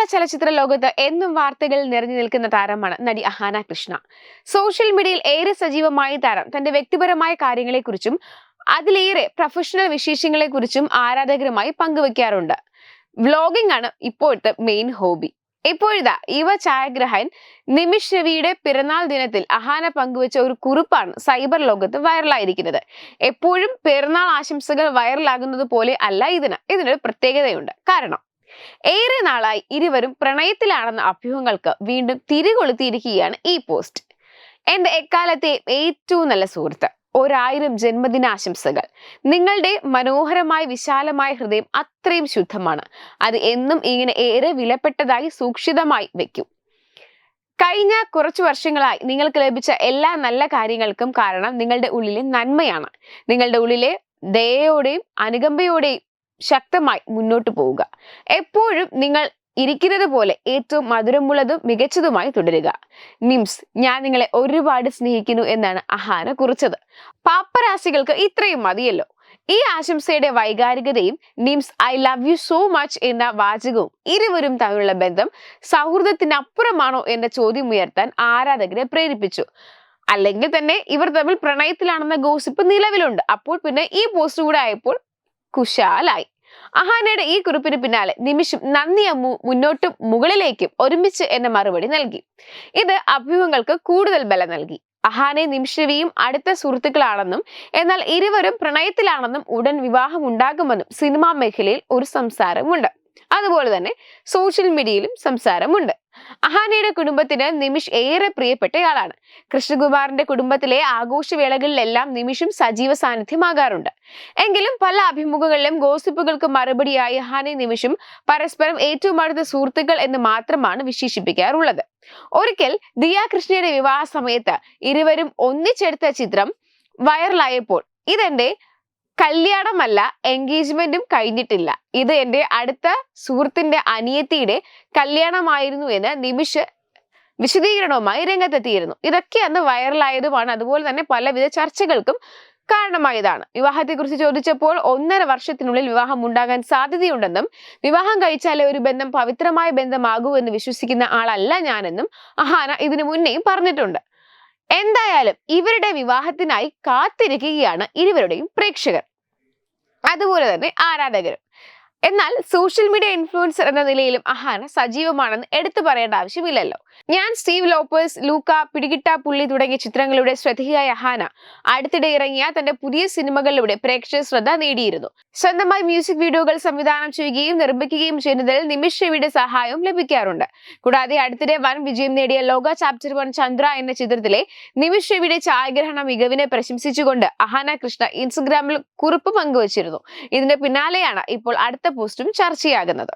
മലയാള ചലച്ചിത്ര ലോകത്ത് എന്നും വാർത്തകളിൽ നിറഞ്ഞു നിൽക്കുന്ന താരമാണ് നടി അഹാന കൃഷ്ണ. സോഷ്യൽ മീഡിയയിൽ ഏറെ സജീവമായ താരം. തന്റെ വ്യക്തിപരമായ കാര്യങ്ങളെക്കുറിച്ചും അതിലേറെ പ്രൊഫഷണൽ വിശേഷങ്ങളെക്കുറിച്ചും ആരാധകരുമായി പങ്കുവെക്കാറുണ്ട്. വ്ലോഗിംഗ് ആണ് ഇപ്പോഴത്തെ മെയിൻ ഹോബി ഇപ്പോഴിതാ യുവ ഛായാഗ്രഹൻ നിമിഷ് രവിയുടെ പിറന്നാൾ ദിനത്തിൽ അഹാന പങ്കുവച്ച ഒരു കുറിപ്പാണ് സൈബർ ലോകത്ത് വൈറലായിരിക്കുന്നത്. എപ്പോഴും പിറന്നാൾ ആശംസകൾ വൈറലാകുന്നത് പോലെ അല്ല ഇതിന്. ഇതിനൊരു പ്രത്യേകതയുണ്ട്. കാരണം ഏറെ നാളായി ഇരുവരും പ്രണയത്തിലാണെന്ന അഭ്യൂഹങ്ങൾക്ക് വീണ്ടും തിരികൊളുത്തിയിരിക്കുകയാണ് ഈ പോസ്റ്റ് എന്റെ എക്കാലത്തെ ഏറ്റവും നല്ല സുഹൃത്ത് ഒരായിരം ജന്മദിനാശംസകൾ. നിങ്ങളുടെ മനോഹരമായ വിശാലമായ ഹൃദയം അത്രയും ശുദ്ധമാണ്. അത് എന്നും ഇങ്ങനെ ഏറെ വിലപ്പെട്ടതായി സൂക്ഷിതമായി വെക്കും. കഴിഞ്ഞ കുറച്ചു വർഷങ്ങളായി നിങ്ങൾക്ക് ലഭിച്ച എല്ലാ നല്ല കാര്യങ്ങൾക്കും കാരണം നിങ്ങളുടെ ഉള്ളിലെ നന്മയാണ്. നിങ്ങളുടെ ഉള്ളിലെ ദയയോടെയും അനുകമ്പയോടെയും ശക്തമായി മുന്നോട്ട് പോവുക. എപ്പോഴും നിങ്ങൾ ഇരിക്കുന്നത് പോലെ ഏറ്റവും മധുരമുള്ളതും മികച്ചതുമായി തുടരുക. നിംസ് ഞാൻ നിങ്ങളെ ഒരുപാട് സ്നേഹിക്കുന്നു എന്നാണ് അഹാന കുറിച്ചത്. പാപ്പരാശികൾക്ക് ഇത്രയും മതിയല്ലോ. ഈ ആശംസയുടെ വൈകാരികതയും nymphs I love you so much എന്ന വാചകവും ഇരുവരും തമ്മിലുള്ള ബന്ധം സൗഹൃദത്തിനപ്പുറമാണോ എന്ന ചോദ്യം ഉയർത്താൻ ആരാധകരെ പ്രേരിപ്പിച്ചു. അല്ലെങ്കിൽ തന്നെ ഇവർ തമ്മിൽ പ്രണയത്തിലാണെന്ന ഗോസിപ്പ് നിലവിലുണ്ട്. അപ്പോൾ പിന്നെ ഈ പോസ്റ്റ് കൂടെ ആയപ്പോൾ കുശാലായി. അഹാനയുടെ ഈ കുറിപ്പിന് പിന്നാലെ നിമിഷം നന്ദി അമ്മു മുന്നോട്ടും മുകളിലേക്കും ഒരുമിച്ച് എന്ന മറുപടി നൽകി. ഇത് അഭ്യൂഹങ്ങൾക്ക് കൂടുതൽ ബലം നൽകി. അഹാനെ നിമിഷവിയും അടുത്ത സുഹൃത്തുക്കളാണെന്നും എന്നാൽ ഇരുവരും പ്രണയത്തിലാണെന്നും ഉടൻ വിവാഹം ഉണ്ടാകുമെന്നും സിനിമാ മേഖലയിൽ ഒരു സംസാരമുണ്ട്. അതുപോലെ തന്നെ സോഷ്യൽ മീഡിയയിലും സംസാരമുണ്ട്. അഹാനയുടെ കുടുംബത്തിന് നിമിഷ് ഏറെ പ്രിയപ്പെട്ടയാളാണ്. കൃഷ്ണകുമാറിന്റെ കുടുംബത്തിലെ ആഘോഷവേളകളിലെല്ലാം നിമിഷും സജീവ സാന്നിധ്യമാകാറുണ്ട്. എങ്കിലും പല അഭിമുഖങ്ങളിലും ഗോസിപ്പുകൾക്ക് മറുപടിയായി അഹാനെ നിമിഷും പരസ്പരം ഏറ്റവും അടുത്ത സുഹൃത്തുക്കൾ എന്ന് മാത്രമാണ് വിശേഷിപ്പിക്കാറുള്ളത്. ഒരിക്കൽ ദിയ കൃഷ്ണയുടെ വിവാഹ സമയത്ത് ഇരുവരും ഒന്നിച്ചെടുത്ത ചിത്രം വൈറലായപ്പോൾ ഇതെന്റെ കല്യാണമല്ല എൻഗേജ്മെന്റും കഴിഞ്ഞിട്ടില്ല. ഇത് എന്റെ അടുത്ത സുഹൃത്തിന്റെ അനിയത്തിയുടെ കല്യാണമായിരുന്നു എന്ന് നിമിഷ് വിശദീകരണവുമായി രംഗത്തെത്തിയിരുന്നു. ഇതൊക്കെ അന്ന് വൈറലായതുമാണ്. അതുപോലെ തന്നെ പലവിധ ചർച്ചകൾക്കും കാരണമായതാണ്. വിവാഹത്തെക്കുറിച്ച് ചോദിച്ചപ്പോൾ ഒന്നര വർഷത്തിനുള്ളിൽ വിവാഹം ഉണ്ടാകാൻ സാധ്യതയുണ്ടെന്നും വിവാഹം കഴിച്ചാലേ ഒരു ബന്ധം പവിത്രമായ ബന്ധമാകൂ എന്ന് വിശ്വസിക്കുന്ന ആളല്ല ഞാനെന്നും അഹാന ഇതിനു മുന്നേയും പറഞ്ഞിട്ടുണ്ട്. എന്തായാലും ഇവരുടെ വിവാഹത്തിനായി കാത്തിരിക്കുകയാണ് ഇരുവരുടെയും പ്രേക്ഷകർ. അതുപോലെ തന്നെ ആരാധകരും. എന്നാൽ സോഷ്യൽ മീഡിയ ഇൻഫ്ലുവൻസർ എന്ന നിലയിലും അഹാന സജീവമാണെന്ന് എടുത്തു പറയേണ്ട ആവശ്യമില്ലല്ലോ. ഞാൻ സ്റ്റീവ് ലോപ്പേഴ്സ് ലൂക്ക പിടികിട്ട പുള്ളി തുടങ്ങിയ ചിത്രങ്ങളുടെ ശ്രദ്ധയായ അഹാന അടുത്തിടെ ഇറങ്ങിയ തന്റെ പുതിയ സിനിമകളിലൂടെ പ്രേക്ഷക ശ്രദ്ധ നേടിയിരുന്നു. സ്വന്തമായി മ്യൂസിക് വീഡിയോകൾ സംവിധാനം ചെയ്യുകയും നിർമ്മിക്കുകയും ചെയ്യുന്നതിൽ നിമിഷയുടെ സഹായവും ലഭിക്കാറുണ്ട്. കൂടാതെ അടുത്തിടെ വൻ വിജയം നേടിയ ലോക ചാപ്റ്റർ വൺ ചന്ദ്ര എന്ന ചിത്രത്തിലെ നിമിഷയുടെ രവിയുടെ ഛായാഗ്രഹണ മികവിനെ പ്രശംസിച്ചുകൊണ്ട് അഹാന കൃഷ്ണ ഇൻസ്റ്റഗ്രാമിൽ കുറിപ്പ് പങ്കുവച്ചിരുന്നു. ഇതിന്റെ പിന്നാലെയാണ് ഇപ്പോൾ അടുത്ത പോസ്റ്റും ചർച്ചയാകുന്നത്.